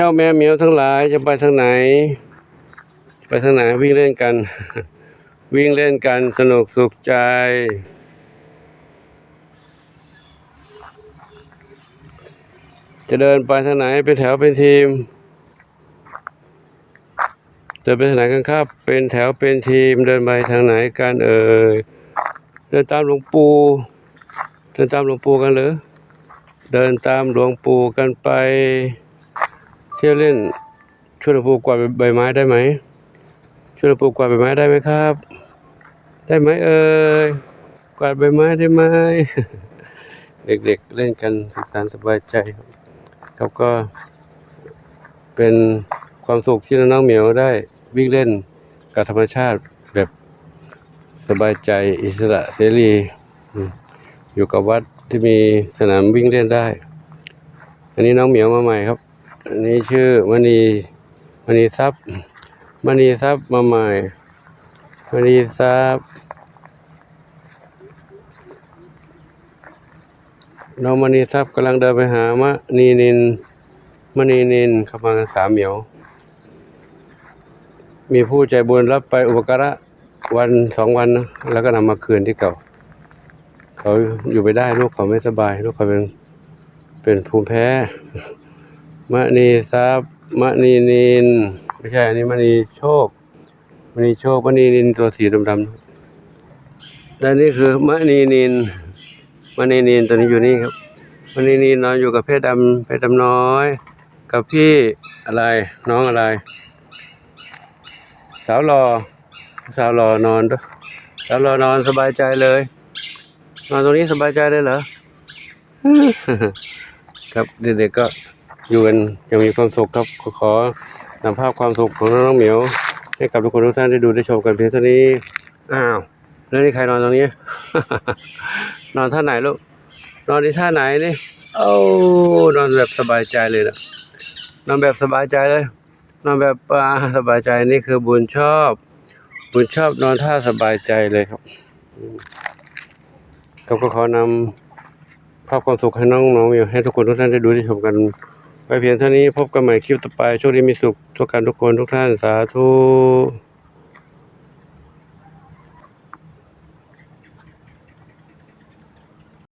เจ้าแม่เหมียวทั้งหลายจะไปทางไหน ไปทางไหนวิ่งเล่นกัน วิ่งเล่นกันสนุกสุขใจ จะเดินไปทางไหนเป็นแถวเป็นทีมเดินไปทางไหนกันครับ เป็นแถวเป็นทีมเดินไปทางไหนกันเอ่ยเดินตามหลวงปู่เดินตามหลวงปู่กันหรือเดินตามหลวงปู่กันไป เที่ยวเล่นช่วยหลวงปู่กวาดใบไม้ได้ไหมช่วยหลวงปู่กวาดใบไม้ได้ไหมครับ ได้ไหมเอ่ยกวาดใบไม้ได้ไหมเด็กๆเล่นกันสุขสันต์สบายใจครับก็เป็นความสุขที่น้องเหมียวได้วิ่งเล่นกับธรรมชาติแบบสบายใจอิสระเสรี อยู่กับวัดที่มีสนามวิ่งเล่นได้ อันนี้น้องเหมียวมาใหม่ครับ นี้ชื่อมณีมณีทรัพย์มณีทรัพย์มาใหม่มณีทรัพย์น้องมณีทรัพย์กำลังเดินไปหามะนีนินมณีนินเข้ามากันสามเหมียว มีผู้ใจบุญรับไปอุปการะวันสองวันนะแล้วก็นำมาคืนที่เก่า เขาอยู่ไม่ได้ลูกเขาไม่สบาย ลูกเขาเป็นเป็นภูมิแพ้ มณีทรัพย์มณีนินไม่ใช่อันนี้มณีโชคมณีโชคมณีนินตัวสีดำๆและนี่คือมณีนินมณีนินตัวนี้อยู่นี่ครับมณีนินนอนอยู่กับเพชรดำเพชรดำน้อย กับพี่อะไรน้องอะไร สาวรอสาวรอนอนด้วยสาวรอนอนสบายใจเลยนอนตรงนี้สบายใจเลยเหรอครับเด็กๆก็ อยู่กันอย่างมีความสุขครับขอขอนำภาพความสุขของน้องเหมียว ให้กับทุกคนทุกท่านได้ดูได้ชมกันเพียงเท่านี้ อ้าว แล้วนี่ใครนอนตรงนี้ นอนท่าไหนลูก นอนที่ท่าไหนนี่โอ้นอนแบบสบายใจเลยนะนอนแบบสบายใจเลย นอนแบบาสบายใจนี่คือบุญชอบ บุญชอบนอนท่าสบายใจเลยครับอืมครับก็ขอนำภาพความสุขให้น้องน้องๆให้ทุกคนทุกท่านได้ดูได้ชมกัน ไปเพียงเท่านี้พบกันใหม่คลิปต่อไปช่วงนี้มีสุขทุกการทุกคนทุกท่านสาธุ